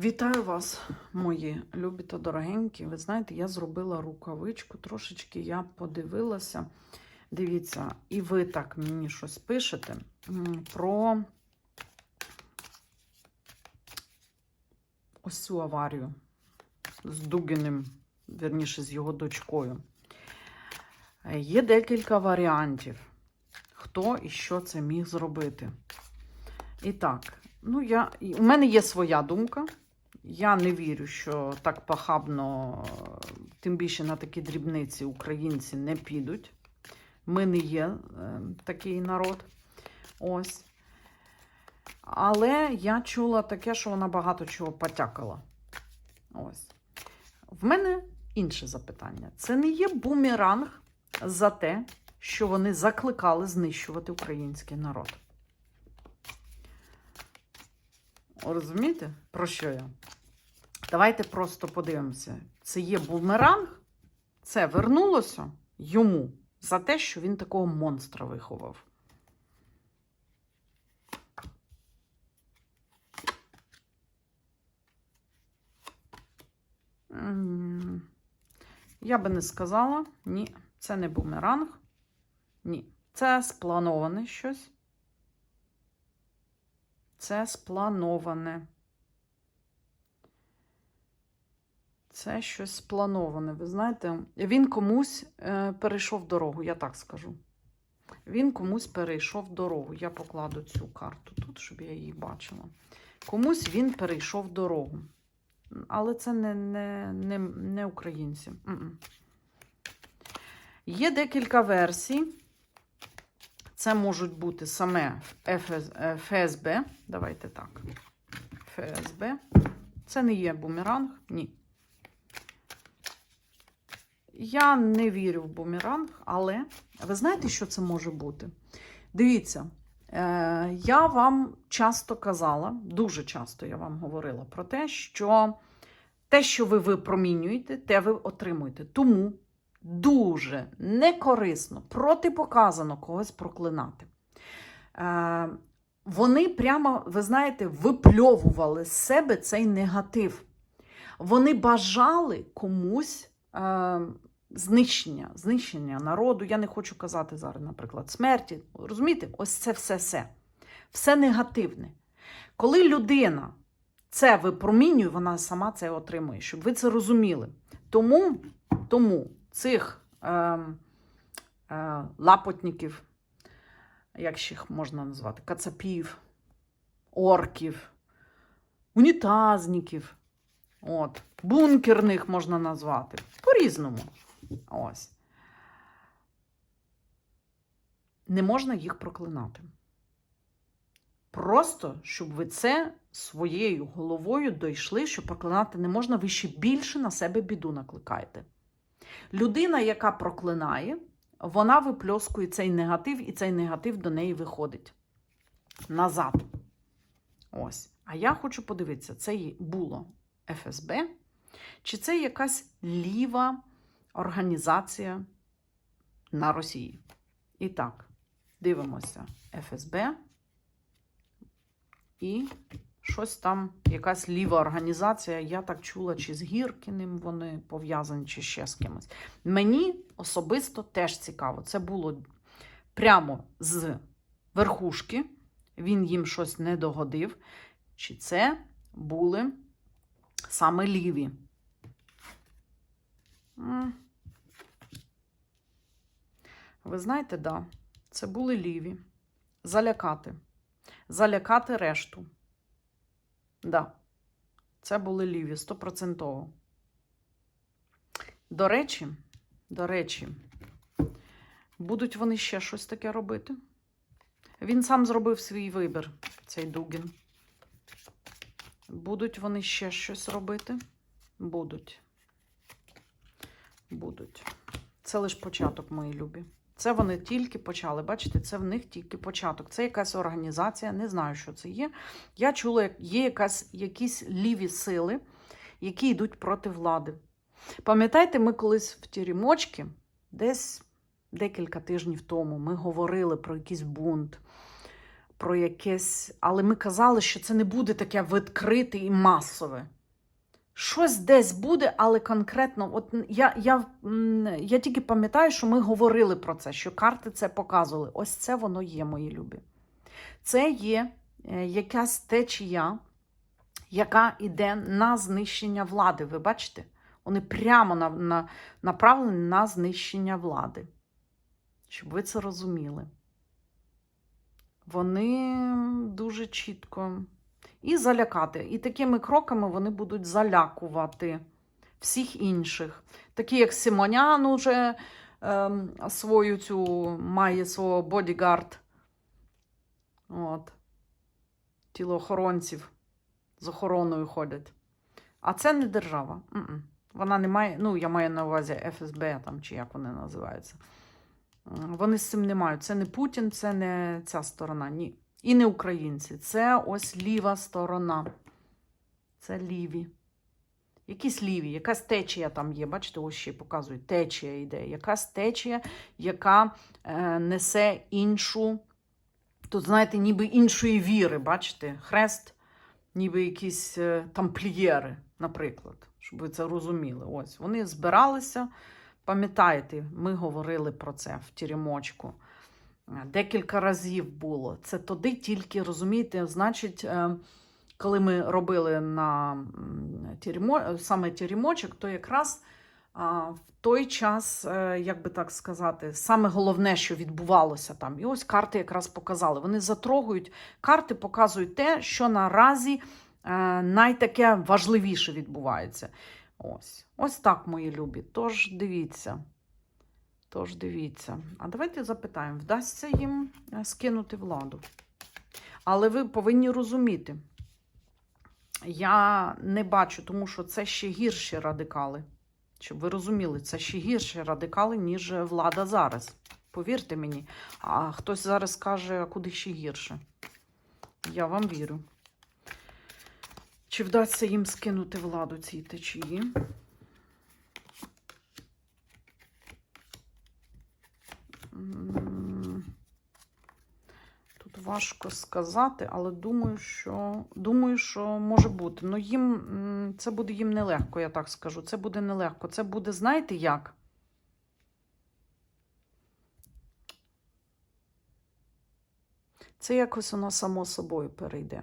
Вітаю вас, мої любі та дорогенькі. Ви знаєте, я зробила рукавичку, трошечки я подивилася. Дивіться, і ви так мені щось пишете про ось цю аварію з Дугіним, верніше, з його дочкою. Е, Є декілька варіантів, хто і що це міг зробити. І так, ну я, у мене є своя думка. Я не вірю, що так похабно, е, тим більше на такі дрібниці українці не підуть. Ми не є е, такий народ. Ось. Але я чула таке, що вона багато чого потякала. Ось. В мене інше запитання. Це не є бумеранг за те, що вони закликали знищувати український народ. Розумієте, про що я? Давайте просто подивимося. Це є бумеранг, це вернулося йому за те, що він такого монстра виховав. Я би не сказала, ні, це не бумеранг. Ні, це сплановане щось. Це сплановане. Це щось сплановане. Ви знаєте, він комусь е, перейшов дорогу, я так скажу. Він комусь перейшов дорогу. Я покладу цю карту тут, щоб я її бачила. Комусь він перейшов дорогу. Але це не, не, не, не українці. Є декілька версій. Це можуть бути саме ФС, ФСБ. Давайте так. ФСБ. Це не є бумеранг. Ні. Я не вірю в бумеранг, але ви знаєте, що це може бути? Дивіться, е, я вам часто казала, дуже часто я вам говорила про те, що те, що ви випромінюєте, те ви отримуєте. Тому дуже некорисно, протипоказано когось проклинати. Е, вони прямо, ви знаєте, випльовували з себе цей негатив. Вони бажали комусь е, знищення, знищення народу. Я не хочу казати зараз, наприклад, смерті. Розумієте, ось це все все. Все негативне. Коли людина це випромінює, вона сама це отримує, щоб ви це розуміли. Тому, тому цих е, е, лапотників, як ще їх можна назвати, кацапів, орків, унітазників, от, бункерних можна назвати. По-різному. Ось. Не можна їх проклинати. Просто, щоб ви це своєю головою дійшли, що проклинати не можна, ви ще більше на себе біду накликаєте. Людина, яка проклинає, вона випльоскує цей негатив, і цей негатив до неї виходить назад. Ось. А я хочу подивитися, це було ФСБ, чи це якась ліва організація на Росії. І так, дивимося ФСБ і щось там, якась ліва організація, я так чула, чи з Гіркіним вони пов'язані, чи ще з кимось. Мені особисто теж цікаво. Це було прямо з верхушки, він їм щось не догодив. Чи це були саме ліві? Ви знаєте, да, це були ліві. Залякати. Залякати решту. Да, це були ліві, стопроцентово. До речі, до речі, будуть вони ще щось таке робити. Він сам зробив свій вибір, цей Дугін. Будуть вони ще щось робити? Будуть. Будуть. Це лише початок, мої любі. Це вони тільки почали. Бачите, це в них тільки початок. Це якась організація, не знаю, що це є. Я чула, є якась, якісь ліві сили, які йдуть проти влади. Пам'ятаєте, ми колись в Тірімочці, десь декілька тижнів тому, ми говорили про якийсь бунт, про якесь. Але ми казали, що це не буде таке відкрите і масове. Щось десь буде, але конкретно, от я, я, я тільки пам'ятаю, що ми говорили про це, що карти це показували. Ось це воно є, мої любі. Це є е, якась течія, яка йде на знищення влади. Ви бачите? Вони прямо на, на, направлені на знищення влади. Щоб ви це розуміли. Вони дуже чітко і залякати. І такими кроками вони будуть залякувати всіх інших. Такі, як Симонян уже ем, свою цю має свого бодігард. От. Тілоохоронців з охороною ходять. А це не держава. М-м. Вона не має, ну, я маю на увазі ФСБ, там, чи як вони називаються. Вони з цим не мають. Це не Путін, це не ця сторона. Ні. І не українці. Це ось ліва сторона. Це ліві. Якісь ліві, якась течія там є. Бачите, ось ще показують. Течія йде. Якась течія, яка е, несе іншу, тут, знаєте, ніби іншої віри, бачите, хрест, ніби якісь е, тамплієри, наприклад, щоб ви це розуміли. Ось вони збиралися. Пам'ятаєте, ми говорили про це в тірімочку. Е, Декілька разів було. Це тоді тільки, розумієте, значить, е, коли ми робили на тірімо, саме тірімочок, то якраз в той час, е, як би так сказати, саме головне, що відбувалося там. І ось карти якраз показали. Вони затрогують, карти показують те, що наразі е, найтаке важливіше відбувається. Ось. Ось так, мої любі. Тож дивіться. Тож дивіться. А давайте запитаємо, вдасться їм е, скинути владу. Але ви повинні розуміти, я не бачу, тому що це ще гірші радикали. Щоб ви розуміли, це ще гірші радикали, ніж влада зараз. Повірте мені. А хтось зараз скаже, а куди ще гірше. Я вам вірю. Чи вдасться їм скинути владу цій течії? Важко сказати, але думаю, що думаю, що може бути. Ну їм це буде їм нелегко, я так скажу. Це буде нелегко. Це буде, знаєте як? Це якось воно само собою перейде.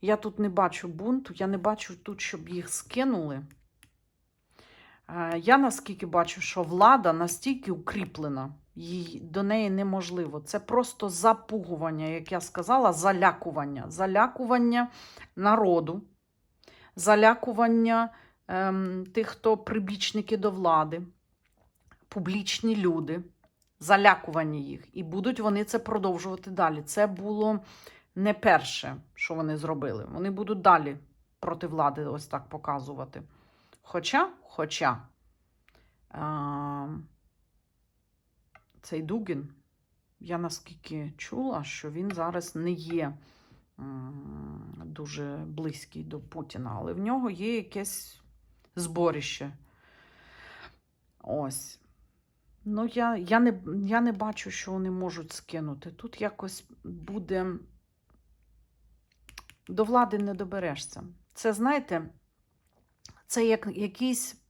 Я тут не бачу бунту, я не бачу тут, щоб їх скинули. Е, Я наскільки бачу, що влада настільки укріплена, їй, до неї неможливо. Це просто запугування, як я сказала, залякування. Залякування народу, залякування ем, тих, хто прибічники до влади, публічні люди, залякування їх. І будуть вони це продовжувати далі. Це було не перше, що вони зробили. Вони будуть далі проти влади ось так показувати. Хоча, хоча а, цей Дугін, я наскільки чула, що він зараз не є дуже близький до Путіна, але в нього є якесь зборище. Ось. Ну, я, я, не, я не бачу, що вони можуть скинути. Тут якось буде. До влади не доберешся. Це, знаєте, це як якийсь.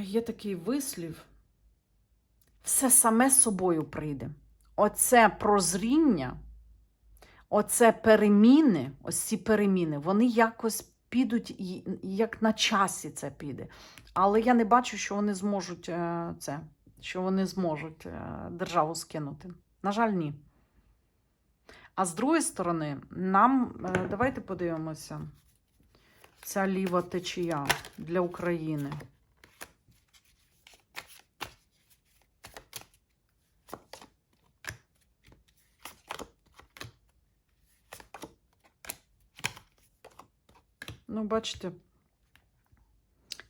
Є такий вислів. Все саме собою прийде. Оце прозріння, оце переміни, ось ці переміни, вони якось підуть, як на часі це піде. Але я не бачу, що вони зможуть е, це, що вони зможуть е, державу скинути. На жаль, ні. А з другої сторони, нам е, давайте подивимося. Ця ліва течія для України. Бачите,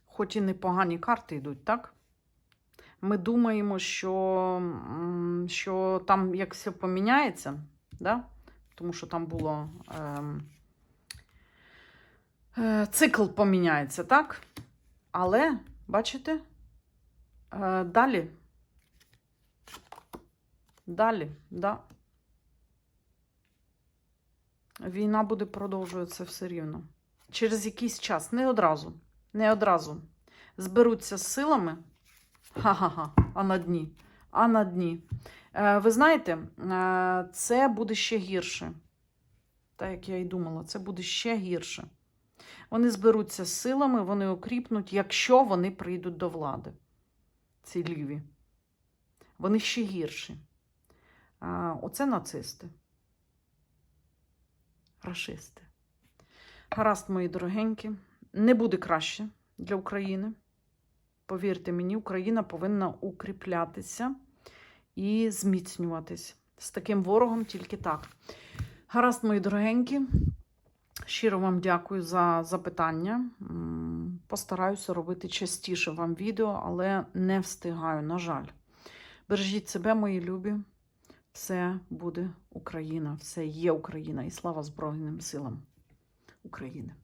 хоч і непогані карти йдуть, так? Ми думаємо, що, що там як все поміняється, да? тому що там було ем, е, цикл поміняється, так? Але, бачите, е, далі Далі, да. Війна буде продовжуватися все рівно. Через якийсь час, не одразу, не одразу. Зберуться з силами. Ха-ха-ха, а на дні. А на дні. Е, ви знаєте, е, це буде ще гірше. Так як я і думала, це буде ще гірше. Вони зберуться з силами, вони окріпнуть, якщо вони прийдуть до влади. Ці ліві. Вони ще гірші. А, оце нацисти. Рашисти. Гаразд, мої дорогенькі, не буде краще для України. Повірте мені, Україна повинна укріплятися і зміцнюватись. З таким ворогом тільки так. Гаразд, мої дорогенькі. Щиро вам дякую за запитання. Постараюся робити частіше вам відео, але не встигаю, на жаль. Бережіть себе, мої любі. Все буде Україна, все є Україна і слава Збройним силам України.